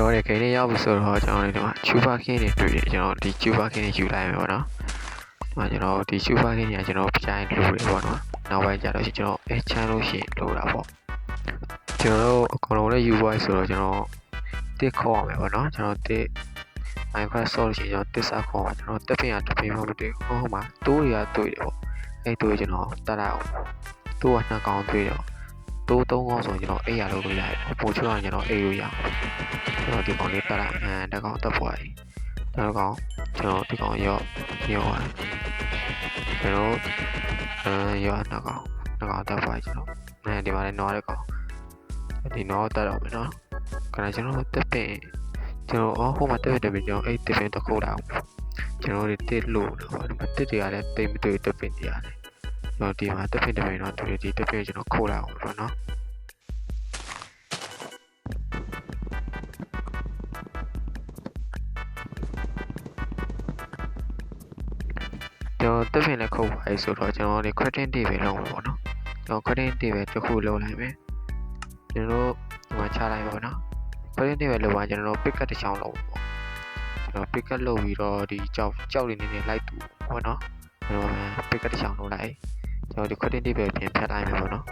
ကျွန်တော်တို့ဂိမ်းလေးရောက်ပြီဆိုတော့ကျွန်တော်တို့ဒီမှာချူပါကင်းတွေတွေ့တယ်ကျွန်တော်ဒီချူပါကင်းတွေယူလိုက်မယ်ပေါ့နော်ဒီမှာကျွန်တော်ဒီချူပါကင်းတွေကကျွန်တော်ပြိုင်လို့တယ်ပေါ့နော်နောက်ပိုင်းကျတော့ကျွန်တော်အဲချမ်းလို့ရှိရင်လို့တာပေါ့ကျွန်တော်တို့အကုန်လုံးလည်းယူသွားဆိုတော့ကျွန်တော်တစ်ခေါ်ရမယ်ပေါ့နော်ကျွန်တော်တစ် Minecraft ဆော့လို့ရှိရင်ကျွန်တော်တစ်စားခေါ်မှာကျွန်တော်တက်ပင်ရတက်ပင်မှမတွေ့ဘူးဟိုမှာတိုးတွေကတွေ့တယ်ပေါ့အဲ့တိုးကျွန်တော်တတ်လိုက်အောင်တိုးကနှစ်ကောင်တွေ့တယ်ပေါ့ တိုးသုံးကောင်ဆိုရင်ကျွန်တော်အိပ်ရလို့လို့ရတယ်ပို့ချွတ်ရင်ကျွန်တော်အိပ်လို့ရအောင်ကျွန်တော်ဒီကောင်လေးတက်လိုက်အမ်တက်ကောင်တက်ပွားကြီးနောက်ကောင်ကျွန်တော်ဒီကောင်ရော့ရော့ရတယ်ကျွန်တော်အမ်ရော့နောက်ကောင်နောက်ကောင်တက်ပွားကြီးကျွန်တော်အဲဒီမှာလည်းနွားတဲ့ကောင်ဒီနွားတက်တော့မယ်နော်ခဏကျွန်တော်တက်ပင်ကျွန်တော်အော်ဟိုမှာတက်တယ်ပြီကျွန်တော်အဲ့တက်ပင်တစ်ခုလာအောင်ကျွန်တော်တို့တက်လို့တော့ဒီမှာတက်တွေကလည်းတိတ်မတွေ့တက်ပင်တွေရတယ်ကျွန် တော်ဒီမှာတက်ပင်တက်ပင်တော့ဒီဒီတက်ပင်ကျွန်တော်ခိုးလာအောင်ပေါ့နော်ကျွန်တော်တက်ပင်လည်းခုတ်ပါလေဆိုတော့ကျွန်တော်ဒီ credit တွေပဲလုပ်မှာပေါ့နော်ကျွန်တော် credit တွေပဲတစ်ခုလုပ်လိုက်မယ်ကျွန်တော်တို့ဒီမှာချလိုက်ပါပေါ့နော် credit တွေပဲလုပ်ပါကျွန်တော်တို့ pick up တစ်ချောင်းလုပ်ပေါ့ကျွန်တော် pick up လုပ်ပြီးတော့ဒီကြောက်ကြောက်တွေနေနေလိုက်တူပေါ့နော်ကျွန်တော် pick up တစ်ချောင်းလုပ်လိုက် ကျွန်တော်ဒီ credit တွေပဲပြင်ဖြတ်လိုက်မယ်ပေါ့နော်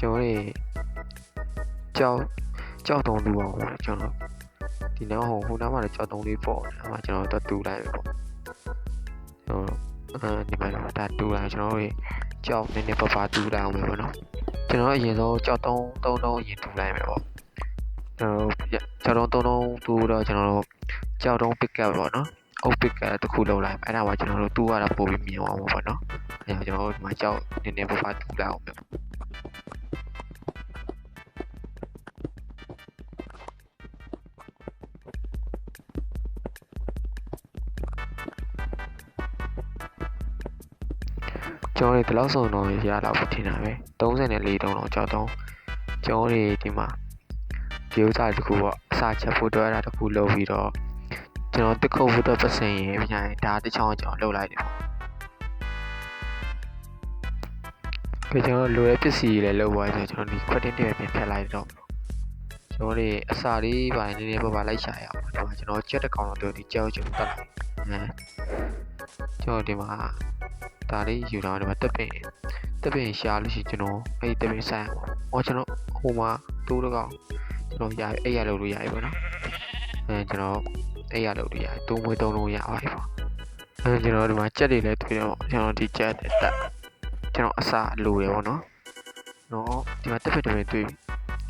ကျွန်တော်တွေကြောက်ကြောက်တုံးလူအောင်ပေါ့ကျွန်တော်ဒီနောက်ဟိုဟိုနားမှာလည်းကြောက်တုံးလေးပေါ့အဲ့မှာကျွန်တော်တို့တူလိုက်ပဲပေါ့ကျွန်တော်အဲဒီမှာဒါတူလိုက်ကျွန်တော်တို့ကြောက်နည်းနည်းပပတူလိုက်အောင်ပဲပေါ့နော်ကျွန်တော်အရင်ဆုံးကြောက်တုံးတုံးတုံးအရင်တူလိုက်မယ်ပေါ့ကျွန်တော်ကြောက်တုံးတုံးတုံးတူတော့ကျွန်တော်တို့ကြောက်တုံး pick up ပေါ့နော်အုပ် pick up တစ်ခုလောက်လိုက်အဲ့ဒါမှကျွန်တော်တို့တူရတာပို့ပြီးမြင်အောင်ပေါ့နော်အဲ့ဒါကျွန်တော်တို့ဒီမှာကြောက်နည်းနည်းပပတူလိုက်အောင်ပဲကျွန်တော်တို့ဒီလောက်ဆုံးတော့ရလာဖို့ထင်တာပဲ34တုံးတော့ကြောက်တော့ကျွန်တော်တို့ဒီမှာဒီဥစ္စာတစ်ခုပေါ့အစာချက်ဖို့တော့အဲ့ဒါတစ်ခုလုပ်ပြီးတော့ ကျွန်တော်တက်ခုတ်ဖို့တော့ပတ်စင်ရင်ပြန်ရင်ဒါတစ်ချောင်းကျွန်တော်လုပ်လိုက်တယ်ပေါ့ကြကျွန်တော်လိုတဲ့ပစ္စည်းတွေလည်းလုပ်သွားဆိုကျွန်တော်ဒီ credit တွေပြန်ဖြတ်လိုက်တော့ကျွန်တော်တို့အစာလေးပါနည်းနည်းပါပါလိုက်ရှာရအောင်ဒီမှာကျွန်တော်ချက်တစ်ကောင်တော့ဒီကြောက်ကျွန်တော်တက်လိုက်အဲကျွန်တော်ဒီမှာဒါလေးယူတော့ဒီမှာတက်ပင်တက်ပင်ရှာလို့ရှိရင်ကျွန်တော်အဲ့ဒီတက်ပင်ဆိုင်အောင်ဟောကျွန်တော်ဟိုမှာတိုးတော့ကောင်ကျွန်တော်ရအဲ့ရလို့လို့ရပြီပေါ့နော်အဲကျွန်တော် အဲ့ရလို့လို့ရတိုးမွေးတုံးလုံးရပါပြီပေါ့အဲကျွန်တော်ဒီမှာကြက်တွေလည်းတွေ့တော့ကျွန်တော်ဒီကြက်တက်ကျွန်တော်အစာလိုတယ်ပေါ့နော်နော်ဒီမှာတက်ပင်တက်ပင်တွေ့ပြီ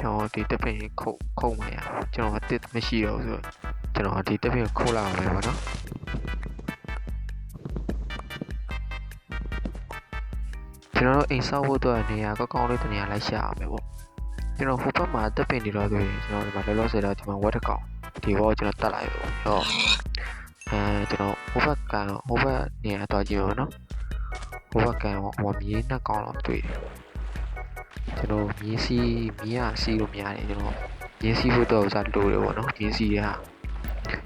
ကျွန်တော်ဒီတက်ပင်ခုတ်ခုတ်မှရကျွန်တော်တစ်မရှိတော့ဘူးဆိုတော့ကျွန်တော်ဒီတက်ပင်ခုတ်လာအောင်ပဲပေါ့နော်ကျွန်တော်တို့အိမ်ဆောက်ဖို့အတွက်နေရာကောင်းကောင်းလေးတနေရာလိုက်ရှာအောင်ပဲပေါ့ကျွန်တော်ဟိုဘက်မှာတက်ပင်နေတော့ဆိုရင်ကျွန်တော်ဒီမှာလောလောဆယ်တော့ဒီမှာဝက်တစ်ကောင် ဒီဘောကျွန်တော်တက်လိုက်ပဲပေါ့ဟောအဲကျွန်တော်ဟိုဘက်ကဟိုဘက်နေရာတော့ကြည့်ပါနော်ဟိုဘက်ကဟိုမြေနှစ်ကောင်တော့တွေ့တယ်ကျွန်တော်မြေစီမြေရစီလို့များတယ်ကျွန်တော်မြေစီဖို့တော့ဥစားလိုတယ်ပေါ့နော်မြေစီက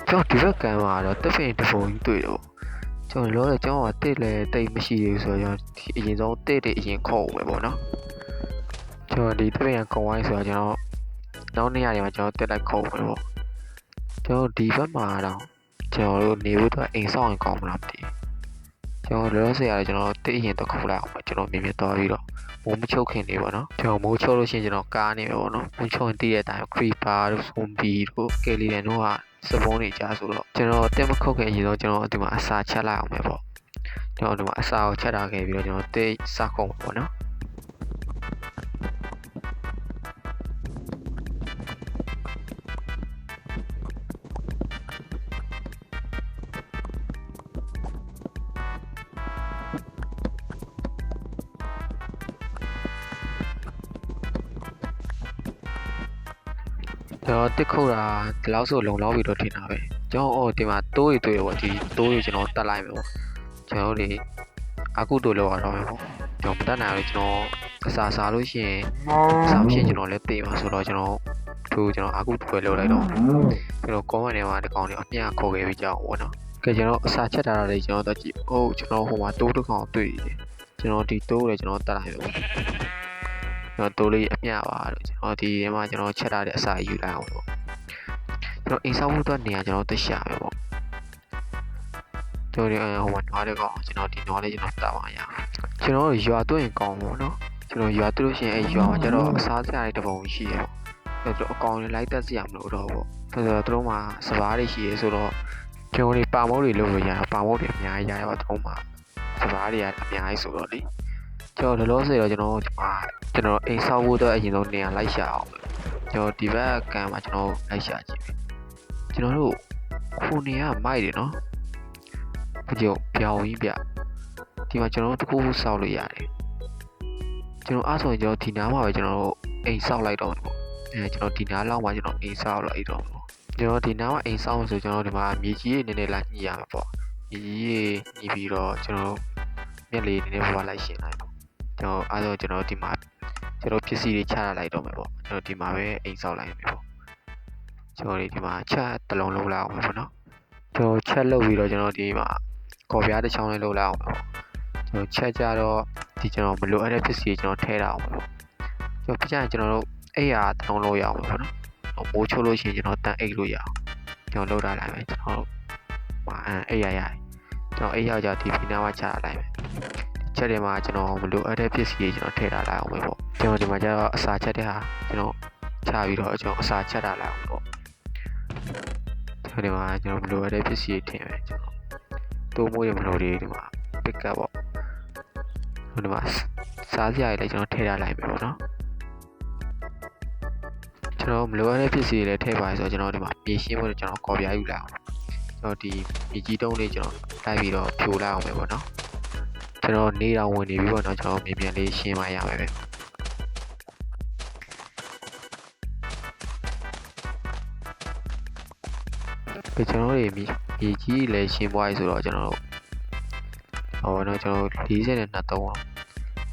ကျွန်တော်ဒီဘက်ကံမှာတော့တက်ပင်တစ်ပုံကြီးတွေ့တယ်ပေါ့ကျွန်တော်လောတယ်ကျွန်တော်ကတစ်လည်းတိတ်မရှိသေးဘူးဆိုတော့ကျွန်တော်ဒီအရင်ဆုံးတစ်တွေအရင်ခေါ်အောင်ပဲပေါ့နော်ကျွန်တော်ဒီတစ်ပင်ကကုံဝိုင်းဆိုတော့ကျွန်တော်နောက်နေ့ရတယ်မှာကျွန်တော်တစ်လိုက်ခေါ်အောင်ပဲပေါ့ ကျွန်တော်ဒီဘက်မှာတော့ကျွန်တော်တို့နေဖို့တော့အိမ်ဆောင်ရင်ကောင်းမလားမသိဘူးကျွန်တော်လောလောဆယ်ရတယ်ကျွန်တော်တစ်အရင်တော့ခေါ်လိုက်အောင်ပဲကျွန်တော်မြင်မြင်သွားပြီးတော့မိုးမချုပ်ခင်နေပေါ့နော်ကျွန်တော်မိုးချုပ်လို့ရှိရင်ကျွန်တော်ကားနေပဲပေါ့နော်မိုးချုပ်ရင်တည့်တဲ့အတိုင်း creeper တို့ zombie တို့ skeleton တို့ကစပုံးနေကြဆိုတော့ကျွန်တော်တက်မခုတ်ခင်အရင်တော့ကျွန်တော်ဒီမှာအစာချက်လိုက်အောင်ပဲပေါ့ကျွန်တော်ဒီမှာအစာကိုချက်ထားခဲ့ပြီးတော့ကျွန်တော်တက်စခုံးပေါ့နော်ကျွန် တော်တက်ခုတ်တာဒီလောက်ဆိုလုံလောက်ပြီတော့ထင်တာပဲကျွန်တော်အော်ဒီမှာတိုးရီတွေ့ရပေါ့ဒီတိုးရီကျွန်တော်တက်လိုက်မယ်ပေါ့ကျွန်တော်တို့အခုတို့လောက်ရတော့မယ်ပေါ့ကျွန်တော်မတက်နိုင်ဘူးကျွန်တော်အစာစားလို့ရှိရင်အစာဖြစ်ကျွန်တော်လည်းတေးမှာဆိုတော့ကျွန်တော်သူကျွန်တော်အခုတွေ့လောက်လိုက်တော့ကျွန်တော် comment ထဲမှာဒီကောင်လေးအမြခေါ်ခဲ့ပြီးကြအောင်ပေါ့နော်ကဲကျွန်တော်အစာချက်ထားတာလေးကျွန်တော်တော့ကြည့်ဟုတ်ကျွန်တော်ဟိုမှာတိုးတစ်ကောင်တွေ့တယ်ကျွန်တော်ဒီတိုးလေကျွန်တော်တက်လိုက်မယ်ပေါ့ ကျွန်တော်တိုးလေးအမျှပါလို့ကျွန်တော်ဒီထဲမှာကျွန်တော်ချက်ထားတဲ့အစာယူလိုက်အောင်ပေါ့ကျွန်တော်အိမ်ဆောက်ဖို့အတွက်နေရာကျွန်တော်တက်ရှာပဲပေါ့ကျွန်တော်ဒီဟိုမှာနွားတဲ့ကောင်ကျွန်တော်ဒီနွားလေးကျွန်တော်တောက်အောင်ရအောင်ကျွန်တော်ရွာသွင်းကောင်းပေါ့နော်ကျွန်တော်ရွာသွလို့ရှိရင်အဲရွာမှာကျတော့အစားစရာတွေတပုံရှိရပေါ့အဲ့တော့အကောင်တွေလိုက်တက်စရာမလိုတော့ပေါ့ဆိုတော့သူတို့မှာစပားတွေရှိရဲဆိုတော့ကျွန်တော်တွေပါမုတ်တွေလုပ်လို့ရတာပါမုတ်တွေအများကြီးရရောသူတို့မှာစပားတွေကအများကြီးဆိုတော့လေ ကျွန်တော်လောလောဆယ်တော့ကျွန်တော်ဒီမှာကျွန်တော်အိမ်ဆောက်ဖို့အတွက်အရင်ဆုံးနေရာလိုက်ရှာအောင်ကျွန်တော်ဒီဘက်ကံမှာကျွန်တော်လိုက်ရှာကြည့်မယ်ကျွန်တော်တို့ခုနေရမိုက်တယ်နော်ဘုကြောပြောင်းကြီးပြဒီမှာကျွန်တော်တို့တခုခုဆောက်လို့ရတယ်ကျွန်တော်အားဆိုရင်ကျွန်တော်ဒီနားမှာပဲကျွန်တော်တို့အိမ်ဆောက်လိုက်တော့မယ်ပေါ့အဲကျွန်တော်ဒီနားလောက်မှာကျွန်တော်အိမ်ဆောက်လိုက်တော့မယ်ပေါ့ကျွန်တော်ဒီနားမှာအိမ်ဆောက်ဆိုကျွန်တော်ဒီမှာမြေကြီးရေနည်းနည်းလာညှိရမှာပေါ့မြေကြီးရေညှိပြီးတော့ကျွန်တော်မျက်လေးနည်းနည်းပွားလိုက်ရှင်းလိုက်ပေါ့ ကျွန်တော်အားဆိုကျွန်တော်ဒီမှာကျွန်တော်ပစ္စည်းတွေချရလိုက်တော့မယ်ပေါ့ကျွန်တော်ဒီမှာပဲအိမ်ဆောက်လိုက်မယ်ပေါ့ကျွန်တော်ဒီမှာချက်တစ်လုံးလုံးလောက်အောင်မယ်ပေါ့နော်ကျွန်တော်ချက်လုပ်ပြီးတော့ကျွန်တော်ဒီမှာကော်ပြားတစ်ချောင်းလေးလုပ်လိုက်အောင်မယ်ပေါ့ကျွန်တော်ချက်ကြတော့ဒီကျွန်တော်မလိုအပ်တဲ့ပစ္စည်းကျွန်တော်ထည့်ရအောင်ပေါ့ကျွန်တော်ပြချင်ကျွန်တော်တို့အဲ့ဟာတောင်းလို့ရအောင်ပေါ့နော်မိုးချိုးလို့ရှိရင်ကျွန်တော်တန်အိတ်လို့ရအောင်ကျွန်တော်လုပ်ထားလိုက်မယ်ကျွန်တော်ဟာအဲ့ရရတယ်ကျွန်တော်အဲ့ရကြဒီဖီနာမှာချလိုက်မယ် ချက်တွေမှာကျွန်တော်မလိုအပ်တဲ့ပစ္စည်းတွေကျွန်တော်ထည့်ထားလိုက်အောင်ပဲပေါ့ကျွန်တော်ဒီမှာကျတော့အစာချက်တဲ့ဟာကျွန်တော်ချပြီးတော့ကျွန်တော်အစာချက်ထားလိုက်အောင်ပေါ့ကျွန်တော်ဒီမှာကျွန်တော်မလိုအပ်တဲ့ပစ္စည်းတွေထည့်မယ်ကျွန်တော်တိုးမိုးရမလို့ဒီမှာ pick up ပေါ့ဒီမှာစားစရာတွေလည်းကျွန်တော်ထည့်ထားလိုက်မယ်ပေါ့နော်ကျွန်တော်မလိုအပ်တဲ့ပစ္စည်းတွေလည်းထည့်ပါဆိုတော့ကျွန်တော်ဒီမှာပြင်ရှင်းဖို့ကျွန်တော်ကော်ပြားယူလိုက်အောင်ကျွန်တော်ဒီမြေကြီးတုံးလေးကျွန်တော်တိုက်ပြီးတော့ဖြိုလိုက်အောင်ပဲပေါ့နော် ကျွန်တော်နေတော်ဝင်နေပြီပေါ့နော်ကျွန်တော်မြန်မြန်လေးရှင်းမရမယ်ပဲပဲကျွန်တော်တို့မြေမြေကြီးလည်းရှင်းပွားရဆိုတော့ကျွန်တော်တို့ဟောတော့ကျွန်တော်42နဲ့3အောင်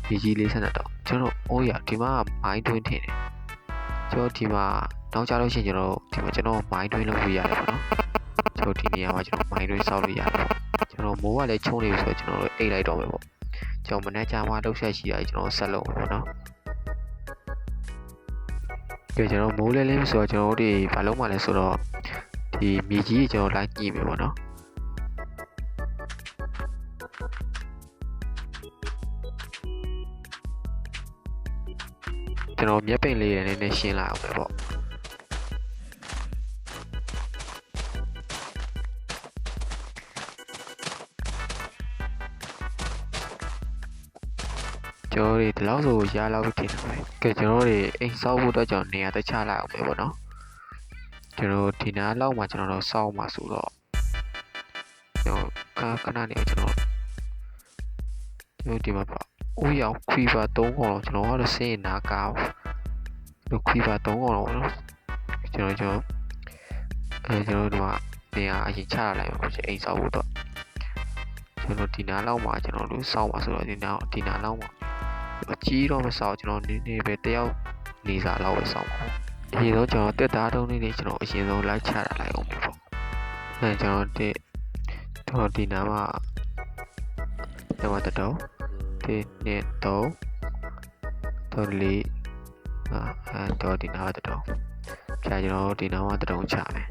မြေကြီး42တော့ကျွန်တော်အိုးရဒီမှာမိုင်းတွင်းထင်တယ်ကျွန်တော်ဒီမှာနောက်ကြလို့ရှိရင်ကျွန်တော်ဒီမှာကျွန်တော်မိုင်းတွင်းလုပ်လို့ရတယ်ပေါ့နော်ကျွန်တော်ဒီနေရာမှာကျွန်တော်မိုင်းတွင်းဆောက်လို့ရတယ်ပေါ့ ကျွန်တော်မိုးကလည်းချုံနေပြီဆိုတော့ကျွန်တော်တို့အိတ်လိုက်တော့မယ်ပေါ့ကျွန်တော်မနေ့ကမှလှုပ်ဆက်ရှိတာကျွန်တော်ဆက်လုပ်မယ်ပေါ့နော်ကြကျွန်တော်မိုးလဲလင်းဆိုတော့ကျွန်တော်တို့ဒီဘာလုံးမှလဲဆိုတော့ဒီမြေကြီးကျွန်တော်လိုက်ကြည့်မယ်ပေါ့နော်ကျွန်တော်မျက်ပိန်လေးရနည်းနည်းရှင်းလာအောင်ပဲပေါ့ ကျွန်တော်တို့ဒီလောက်ဆိုရလောက်ထင်တယ်ပဲကဲကျွန်တော်တို့အိမ်ဆောက်ဖို့တော့ကျွန်တော်နေရာတခြားလိုက်အောင်ပဲပေါ့နော်ကျွန်တော်ဒီနားလောက်မှာကျွန်တော်တို့စောက်မှာဆိုတော့ကျွန်တော်ခဏခဏနေကျွန်တော်ကျွန်တော်ဒီမှာပေါ့အိုးရောင်ခွီပါ3កောင်တော့ကျွန်တော်ကတော့စင်းရင်နာကားလို့ခွီပါ3កောင်တော့နော်ကျွန်တော်ကျွန်တော်အဲကျွန်တော်တို့ကနေရာအရင်ချရလိုက်ပါဘူးအိမ်ဆောက်ဖို့တော့ကျွန်တော်ဒီနားလောက်မှာကျွန်တော်တို့စောက်ပါဆိုတော့ဒီနားဒီနားလောက်မှာ အကြီးတော့မစောက်ကျွန်တော်နေနေပဲတယောက်နေစာလောက်ပဲစောက်ပါအရင်ဆုံးကျွန်တော်တက်သားတုံးလေးတွေကျွန်တော်အရင်ဆုံးလိုက်ချတာလိုက်အောင်ပေါ့အဲကျွန်တော်ဒီတော့ဒီနားမှာကျွန်တော်တတော်1 2 3 4အာတော့ဒီနားတော့ဖြာကျွန်တော်ဒီနားမှာတုံးချမယ်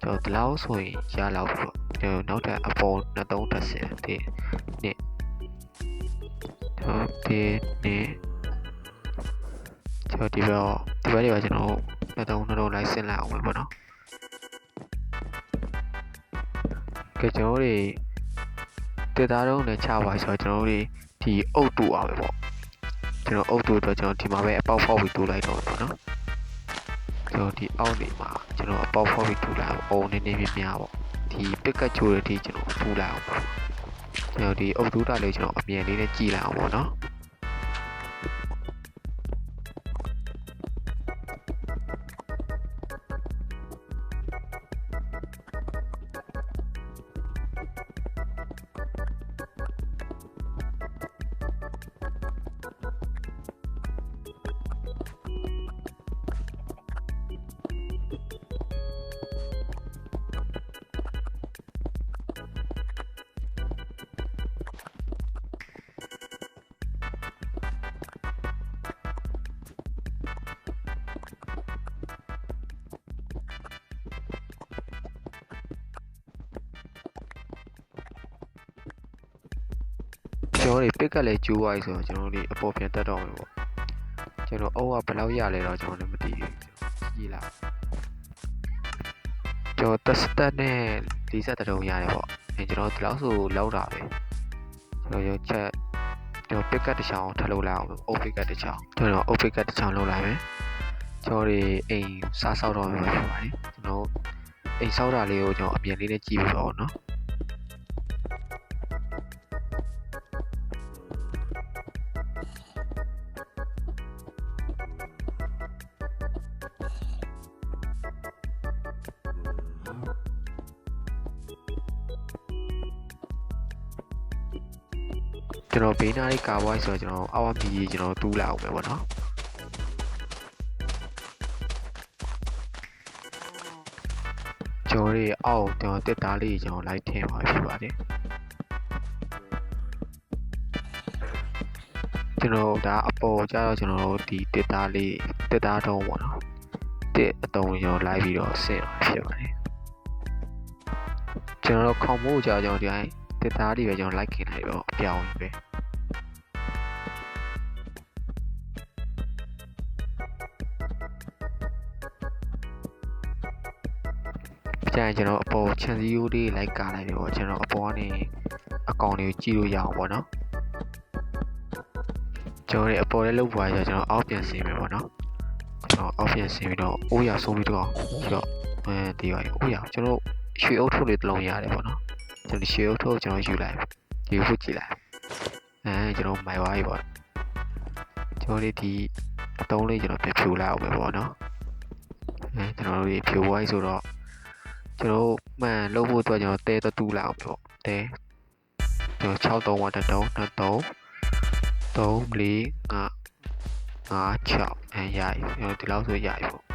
ကျွန်တော်ဒီလောက်ဆိုရင်ရလောက်ပြီပေါ့ကျွန်တော်နောက်ထပ်အပေါ်နှစ်သုံးတစ်ဆင်ဒီနှစ်တော့ ဒီနှစ်ကျွန်တော်ဒီဘက်ဒီဘက်တွေကကျွန်တော်နှစ်သုံးနှစ်သုံးလိုက်ဆင်းလိုက်အောင်ပဲပေါ့နော်ကဲကျွန်တော်တွေတက်သားတော့နဲ့ချပါဆိုတော့ကျွန်တော်တို့ဒီအုတ်တူအောင်ပဲပေါ့ကျွန်တော်အုတ်တူတော့ကျွန်တော်ဒီမှာပဲအပေါက်ဖောက်ပြီးတူလိုက်တော့ပေါ့နော်ကျွန်တော်ဒီအောက်နေမှာကျွန်တော်အပေါက်ဖောက်ပြီးတူလိုက်အောင်အုံနေနေမြများပေါ့ဒီပစ်ကတ်ချိုတွေဒီကျွန်တော်တူလိုက်အောင်ပေါ့ ကျွန်တော်ဒီအုတ်တူတာလေးကျွန်တော်အမြန်လေးနဲ့ကြည့်လိုက်အောင်ပေါ့နော် တော်တို့ပစ်ကလည်းကျိုးသွားပြီဆိုတော့ကျွန်တော်တို့ဒီအပေါ်ပြန်တက်တော့မယ်ပေါ့ကျွန်တော်အုပ်ကဘယ်လောက်ရလဲတော့ကျွန်တော်လည်းမသိဘူးကြည့်လာကျွန်တော်တက်စတက်နဲ့40တုံးရတယ်ပေါ့အဲကျွန်တော်ဒီလောက်ဆိုလောက်တာပဲကျွန်တော်ရုပ်ချက်ကျွန်တော်ပစ်ကတ်တစ်ချောင်းထပ်လုပ်လိုက်အောင်အုပ်ပစ်ကတ်တစ်ချောင်းကျွန်တော်အုပ်ပစ်ကတ်တစ်ချောင်းလုပ်လိုက်မယ်ကျွန်တော်ဒီအိမ်စားဆောက်တော့မှာဖြစ်ပါတယ်ကျွန်တော်အိမ်ဆောက်တာလေးကိုကျွန်တော်အပြင်လေးနဲ့ကြည့်ပြီးတော့နော် ကျွန်တော်ဘေးနားလေးကာဘွိုင်းဆိုတော့ကျွန်တော်အောက်အမီကြီးကျွန်တော်တူးလာအောင်ပဲပေါ့နော်ကျွန်တော်တို့အောက်ကျွန်တော်တက်သားလေးကျွန်တော်လိုက်ထည့်ပါဖြစ်ပါတယ်ကျွန်တော်ဒါအပေါ်ကျတော့ကျွန်တော်တို့ဒီတက်သားလေးတက်သားတော့ပေါ့နော်တက်အတုံးကျွန်တော်လိုက်ပြီးတော့ဆင်တော့ဖြစ်ပါတယ်ကျွန်တော်တို့ခေါင်းမိုးကြကျွန်တော်ဒီတိုင်း တက်သားတွေပဲကျွန်တော်လိုက်ခင်လိုက်တော့အပြောင်းကြီးပဲကျန်ကျွန်တော်အပေါ်ခြံစည်းရိုးလေးလိုက်ကားလိုက်ပြီပေါ့ကျွန်တော်အပေါ်ကနေအကောင်လေးကိုကြည့်လို့ရအောင်ပေါ့နော်ကျွန်တော်ရဲ့အပေါ်လေးလောက်ပွားရကျွန်တော်အောက်ပြန်ဆင်းမယ်ပေါ့နော်ကျွန်တော်အောက်ပြန်ဆင်းပြီးတော့အိုးရဆုံးပြီးတော့ပြီးတော့အဲဒီပါအိုးရကျွန်တော်ရွှေအုပ်ထုပ်လေးတစ်လုံးရတယ်ပေါ့နော် ကျွန်တော်ရွှေအုပ်ထုပ်ကျွန်တော်ယူလိုက်ယူဖို့ကြည့်လိုက်အဲကျွန်တော်မိုင်ဝါးပြီပေါ့ကျွန်တော်ဒီအတုံးလေးကျွန်တော်ပြန်ဖြူလိုက်အောင်ပဲပေါ့နော်အဲကျွန်တော်တို့ဖြူဝိုင်းဆိုတော့ကျွန်တော်မှန်လုပ်ဖို့အတွက်ကျွန်တော်တဲတတူလာအောင်ပေါ့တဲကျွန်တော်6 3 1 3 3 3 4 5 5 6အဲရပြီကျွန်တော်ဒီလောက်ဆိုရပြီပေါ့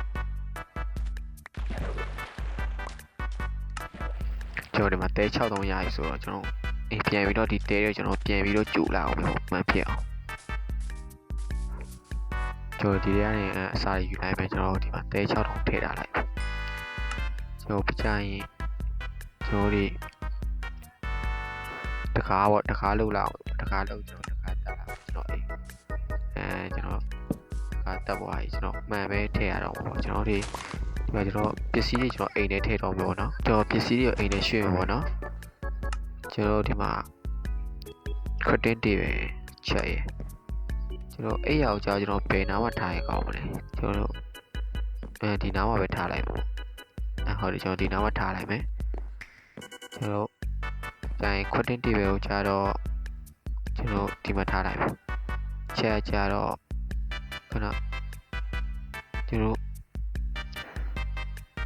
ကျွန်တော်ဒီမှာတဲ6 3ရပြီဆိုတော့ကျွန်တော်အိမ်ပြန်ပြီးတော့ဒီတဲရကျွန်တော်ပြန်ပြီးတော့ကြူလာအောင်ပေါ့မှန်ဖြစ်အောင်ကျွန်တော်ဒီထဲကနေအစာယူလိုက်မယ်ကျွန်တော်ဒီမှာတဲ6 3ထည့်ထားလိုက်ကျွန်တော်ပြချရင်ကျွန်တော်ဒီတကားပေါ့တကားလောက်လာအောင်တကားလောက်ကျွန်တော်တကားတက်လာကျွန်တော်အိမ်အဲကျွန်တော်တကားတက်သွားပြီကျွန်တော်မှန်ပဲထည့်ရတော့မှာပေါ့ကျွန်တော်ဒီ ဒီမှာကျွန်တော်ပစ္စည်းတွေကျွန်တော်အိမ်ထဲထည့်တော့မှာပေါ့နော်ကျွန်တော်ပစ္စည်းတွေအိမ်ထဲရွှေ့မှာပေါ့နော်ကျွန်တော်ဒီမှာခရတင်တွေပဲချက်ရကျွန်တော်အိမ်ရောက်ကြာကျွန်တော်ဘယ်နားမှာထားရကောင်းမလဲကျွန်တော်အဲဒီနားမှာပဲထားလိုက်မှာပေါ့အဲဟောဒီကျွန်တော်ဒီနားမှာထားလိုက်မယ်ကျွန်တော်ကျန်ခွတ်တင်တေဘယ်ကိုကြာတော့ကျွန်တော်ဒီမှာထားလိုက်မယ်ချက်ကြတော့ခဏကျွန်တော်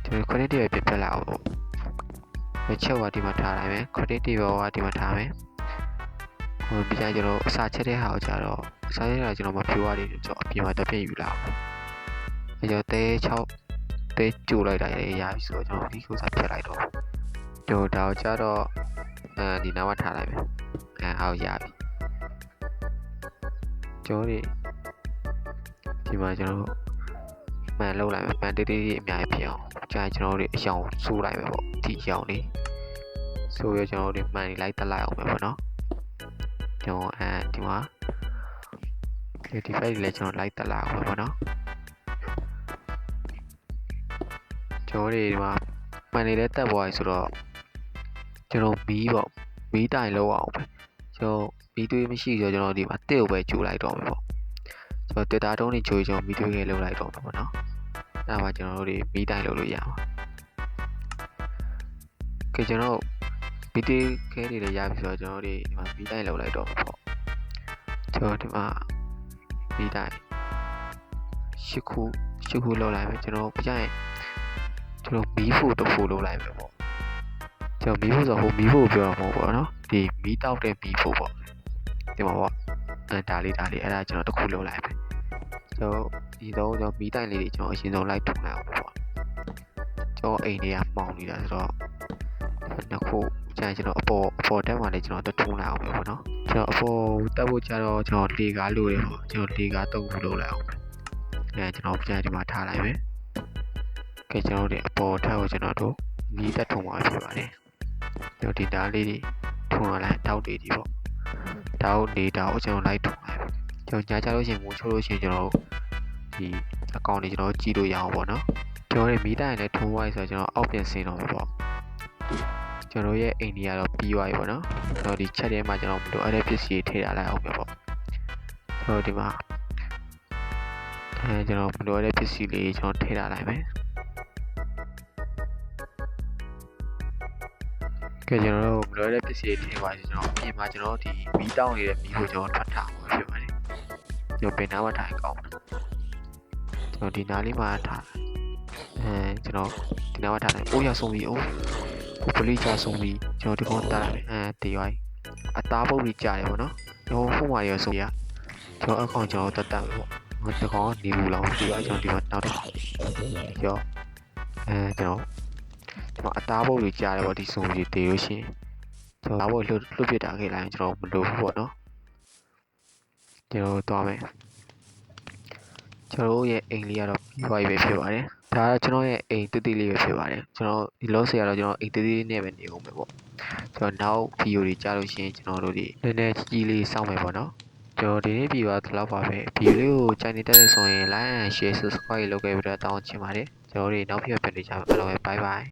ကျွန်တော်ခွတ်တင်တေဘယ်ပြပြလာအောင်ပေါ့အချက်ကဒီမှာထားလိုက်မယ်ခွတ်တင်တေဘယ်ကဒီမှာထားမယ်ဟိုပြီးကြကျွန်တော်အစာချက်တဲ့ဟာကိုကြာတော့အစာချက်တာကျွန်တော်မဖြူရသေးဘူးကျွန်တော်အပြင်မှာတစ်ပြည့်ယူလာအောင်အဲကြောင့်တဲ6တဲကြိုလိုက်တာရရပြီဆိုတော့ကျွန်တော်ဒီကုစားဖြတ်လိုက်တော့ကျွန်တော်ဒါကိုကြတော့အဲဒီနားမှာထားလိုက်မယ်အဲဟောက်ရပြီကျွန်တော်ဒီဒီမှာကျွန်တော် မှန်လောက်လိုက်မယ်မှန်တေးတေးအများကြီးဖြစ်အောင်ကြာကျွန်တော်တို့အယောင်ဆိုးလိုက်မယ်ပေါ့ဒီအယောင်လေးဆိုရကျွန်တော်တို့မှန်နေလိုက်တက်လိုက်အောင်ပဲပေါ့နော်ကျွန်တော်အဲဒီမှာဒီ file လေးကျွန်တော်လိုက်တက်လိုက်အောင်ပဲပေါ့နော်ကျွန်တော်တွေဒီမှာမှန်နေလဲတက်သွားပြီဆိုတော့ကျွန်တော်မီးပေါ့မီးတိုင်လောက်အောင်ပဲကျွန်တော်မီးသွေးမရှိဆိုကျွန်တော်ဒီမှာတစ်ကိုပဲကျူလိုက်တော့မယ်ပေါ့ ကျွန်တော်တက်တာတုံးနေကျူကျွန်တော်မီးသွေးငယ်လောက်လိုက်တော့မှာပေါ့နော်အဲ့မှာကျွန်တော်တို့ဒီမီးတိုင်လောက်လို့ရမှာကဲကျွန်တော်မီးသွေးခဲတွေလည်းရပြီဆိုတော့ကျွန်တော်တို့ဒီမှာမီးတိုင်လောက်လိုက်တော့မှာပေါ့ကျွန်တော်ဒီမှာမီးတိုင်ရှစ်ခုရှစ်ခုလောက်လိုက်မယ်ကျွန်တော်ပြရင်ကျွန်တော်မီးဖို့တစ်ဖို့လုပ်လိုက်မယ်ပေါ့ကျွန်တော်မီးဖို့ဆိုဟိုမီးဖို့ပြောတာမဟုတ်ပေါ့နော်ဒီမီးတောက်တဲ့မီးဖို့ပေါ့ဒီမှာပေါ့အဲဒါလေးဒါလေးအဲ့ဒါကျွန်တော်တစ်ခုလုပ်လိုက်မယ် ကျွန်တော်ဒီတော့ကျွန်တော်မီးတိုင်လေးတွေကျွန်တော်အရင်ဆုံးလိုက်ထုံလိုက်အောင်ပေါ့ကျွန်တော်အိမ်တွေကမှောင်နေတာဆိုတော့နှစ်ခုကျန်ကျွန်တော်အပေါ်အပေါ်တက်မှလည်းကျွန်တော်တထုံလိုက်အောင်ပဲပေါ့နော်ကျွန်တော်အပေါ်တက်ဖို့ကြတော့ကျွန်တော်လေကားလို့ရပေါ့ကျွန်တော်လေကားသုံးခုလုပ်လိုက်အောင်အဲကျွန်တော်ပြန်ဒီမှာထားလိုက်မယ်ကဲကျွန်တော်တို့အပေါ်ထက်ကိုကျွန်တော်တို့မီးသက်ထုံမှာဖြစ်ပါတယ်ကျွန်တော်ဒီဓာတ်လေးတွေထုံရလိုက်တောက်တွေဒီပေါ့ဒါကိုနေတာကိုကျွန်တော်လိုက်ထုံလိုက်ပဲ ကျွန်တော်ညာကြလို့ရှိရင်မူချိုးလို့ရှိရင်ကျွန်တော်ဒီအကောင့်တွေကျွန်တော်ကြည့်လို့ရအောင်ပေါ့နော်ကျွန်တော်တို့မီတာရင်လည်းထုံသွားပြီဆိုတော့ကျွန်တော်အောက်ပြန်ဆင်းတော့မှာပေါ့ကျွန်တော်ရဲ့အိမ်ကြီးကတော့ပြီးသွားပြီပေါ့နော်ကျွန်တော်ဒီ chat ထဲမှာကျွန်တော်မလိုအပ်တဲ့ပစ္စည်းတွေထည့်ထားလိုက်အောင်ပဲပေါ့ကျွန်တော်ဒီမှာအဲကျွန်တော်မလိုအပ်တဲ့ပစ္စည်းလေးကျွန်တော်ထည့်ထားလိုက်မယ်ကဲကျွန်တော်တို့မလိုတဲ့ပစ္စည်းတွေထည့်ပါစီကျွန်တော်အပြင်မှာကျွန်တော်ဒီမီးတောင်းနေတဲ့မီးကိုကျွန်တော်ထွက်ထားမှာဖြစ်ပါတယ် ကျွန်တော်ပင်နားမှာထားရင်ကောင်းတယ်ကျွန်တော်ဒီနားလေးမှာထားအဲကျွန်တော်ဒီနားမှာထားတယ်အိုးရဆုံးပြီအိုးကိုပလီချဆုံးပြီကျွန်တော်ဒီကောင်တားလိုက်အဲတေးရိုင်းအသားပုတ်ကြီးကြားတယ်ပေါ့နော်ကျွန်တော်ဖုန်းမှာရဆုံးရကျွန်တော်အကောင့်ကျွန်တော်တက်တက်ပေါ့ဟိုဒီကောင်ကနေဘူးလောက်ဒီကကျွန်တော်ဒီမှာနောက်တစ်ခါရောအဲကျွန်တော်ဒီမှာအသားပုတ်တွေကြားတယ်ပေါ့ဒီစုံကြီးတေးလို့ရှိရင်ကျွန်တော်ဘာလို့လွတ်လွတ်ပြတာခဲ့လိုက်ရင်ကျွန်တော်မလိုဘူးပေါ့နော် ကျွန်တော်သွားမယ်ကျွန်တော်ရဲ့အိမ်လေးကတော့ပြီးသွားပြီပဲဖြစ်ပါတယ်ဒါကကျွန်တော်ရဲ့အိမ်တူတီလေးပဲဖြစ်ပါတယ်ကျွန်တော်ဒီလောဆယ်ကတော့ကျွန်တော်အိမ်တူတီနဲ့ပဲနေအောင်ပဲပေါ့ကျွန်တော်နောက်ဗီဒီယိုတွေကြားလို့ရှိရင်ကျွန်တော်တို့ဒီနည်းနည်းကြီးကြီးလေးစောင့်မယ်ပေါ့နော်ကျွန်တော်ဒီနေ့ပြီးသွားသလောက်ပါပဲဗီဒီယိုလေးကိုကြိုက်နေတဲ့ဆိုရင် like and share subscribe လုပ်ခဲ့ပြီးတော့တောင်းချင်ပါတယ်ကျွန်တော်တို့နောက်ပြပြန်နေကြမယ်အားလုံးပဲ bye bye